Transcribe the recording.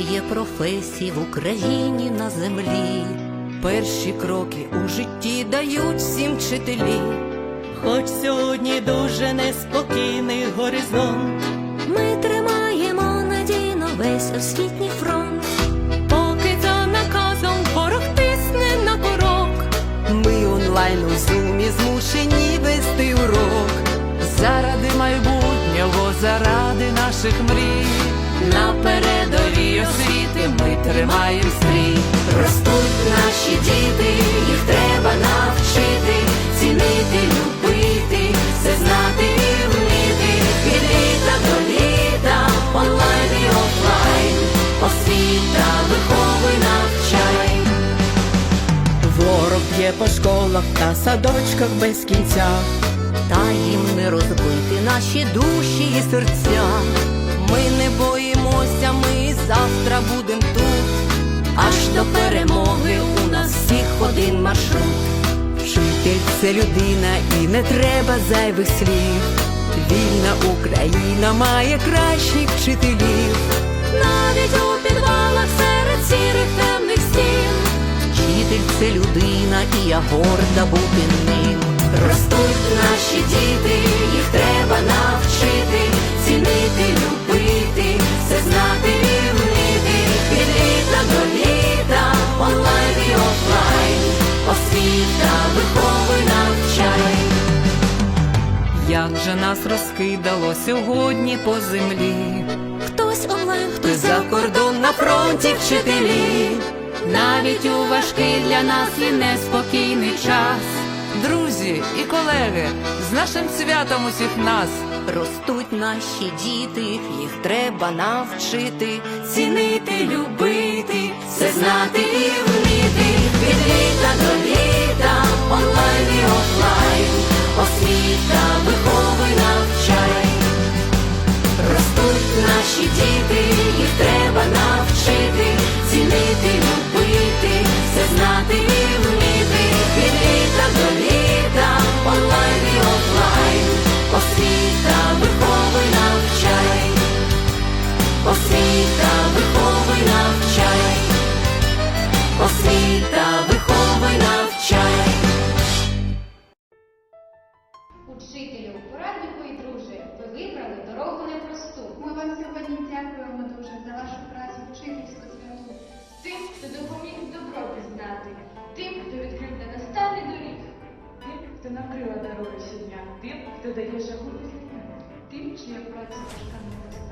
є професії в Україні на землі. Перші кроки у житті дають всім вчителі. Хоч сьогодні дуже неспокійний горизонт, Ми тримаємо надійно весь освітній фронт. поки за наказом ворог тисне на порог. Ми онлайн у зумі змушені вести урок. Заради майбутнього, заради наших мрій. Освіти ми тримаємо стрій. Ростуть наші діти, їх треба навчити, цінити, любити, все знати і вміти. Від літа до літа, онлайн і офлайн, освіта, виховуй, навчай. Ворог б'є по школах та садочках без кінця. Та їм не розбити наші душі і серця. Завтра будем тут. Аж до перемоги у нас всіх один маршрут. Вчитель це людина і не треба зайвих слів. Вільна Україна має кращих вчителів. Навіть у підвалах серед сірих темних стін. Вчитель це людина, і я горда бути ним. Як же нас розкидало сьогодні по землі, Хтось онлайн, хтось за кордон на фронті вчителі, навіть у важкий для нас і неспокійний час. Друзі і колеги, з нашим святом усіх нас. Ростуть наші діти, їх треба навчити, Цінити, наші діти, їх треба навчити, цінити, любити, все знати і вміти. Від літа до літа, онлайн і офлайн, освіта, виховуй, навчай. Освіта, виховуй, навчай. Освіта, виховуй, Учителю, пораднику і друже, ви вибрали дорогу непросту. Ми вам сьогодні дякуємо дуже за вашу працю вчительську святу. Тим, хто допоміг добро пізнати, тим, хто відкрив ненастанний доріг, тим, хто накрила дорогу щодня, тим, хто дає жагу пізнання, Тим, чия праця важка непроста,